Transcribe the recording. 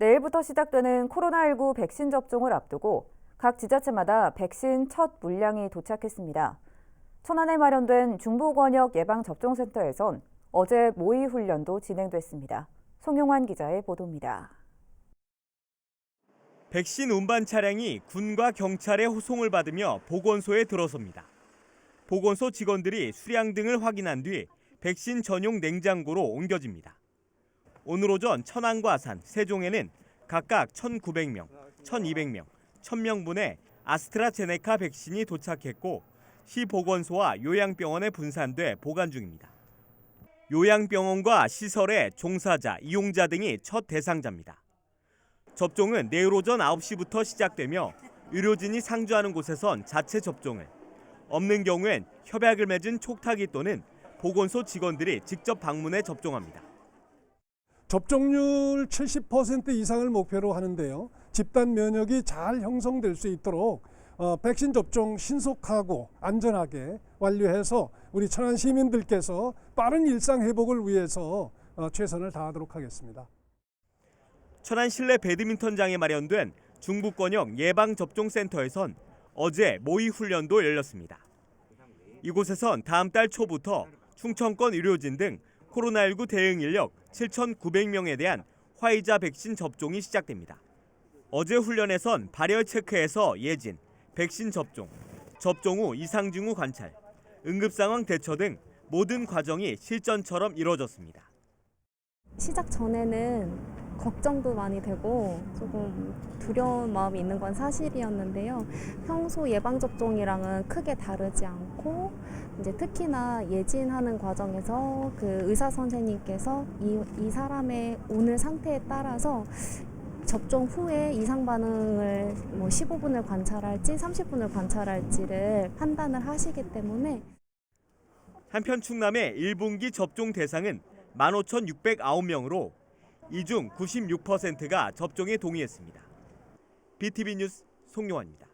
내일부터 시작되는 코로나19 백신 접종을 앞두고 각 지자체마다 백신 첫 물량이 도착했습니다. 천안에 마련된 중부권역 예방접종센터에선 어제 모의 훈련도 진행됐습니다. 송용환 기자의 보도입니다. 백신 운반 차량이 군과 경찰의 호송을 받으며 보건소에 들어섭니다. 보건소 직원들이 수량 등을 확인한 뒤 백신 전용 냉장고로 옮겨집니다. 오늘 오전 천안과 아산, 세종에는 각각 1,900명, 1,200명, 1,000명분의 아스트라제네카 백신이 도착했고 시 보건소와 요양병원에 분산돼 보관 중입니다. 요양병원과 시설의 종사자, 이용자 등이 첫 대상자입니다. 접종은 내일 오전 9시부터 시작되며 의료진이 상주하는 곳에선 자체 접종을, 없는 경우엔 협약을 맺은 촉탁이 또는 보건소 직원들이 직접 방문해 접종합니다. 접종률 70% 이상을 목표로 하는데요. 집단 면역이 잘 형성될 수 있도록 어, 백신 접종 신속하고 안전하게 완료해서 우리 천안 시민들께서 빠른 일상 회복을 위해서 어, 최선을 다하도록 하겠습니다. 천안 실내 배드민턴장에 마련된 중부권역 예방접종센터에선 어제 모의 훈련도 열렸습니다. 이곳에선 다음 달 초부터 충청권 의료진 등 코로나19 대응 인력 7,900명에 대한 화이자 백신 접종이 시작됩니다. 어제 훈련에선 발열 체크에서 예진, 백신 접종, 접종 후 이상 징후 관찰, 응급 상황 대처 등 모든 과정이 실전처럼 이루어졌습니다. 시작 전에는 걱정도 많이 되고 조금 두려운 마음이 있는 건 사실이었는데요. 평소 예방접종이랑은 크게 다르지 않고 이제 특히나 예진하는 과정에서 그 의사 선생님께서 이, 이 사람의 오늘 상태에 따라서 접종 후에 이상 반응을 뭐 15분을 관찰할지 30분을 관찰할지를 판단을 하시기 때문에 한편 충남의 1분기 접종 대상은 15,609명으로 이 중 96%가 접종에 동의했습니다. BTV 뉴스 송용환입니다.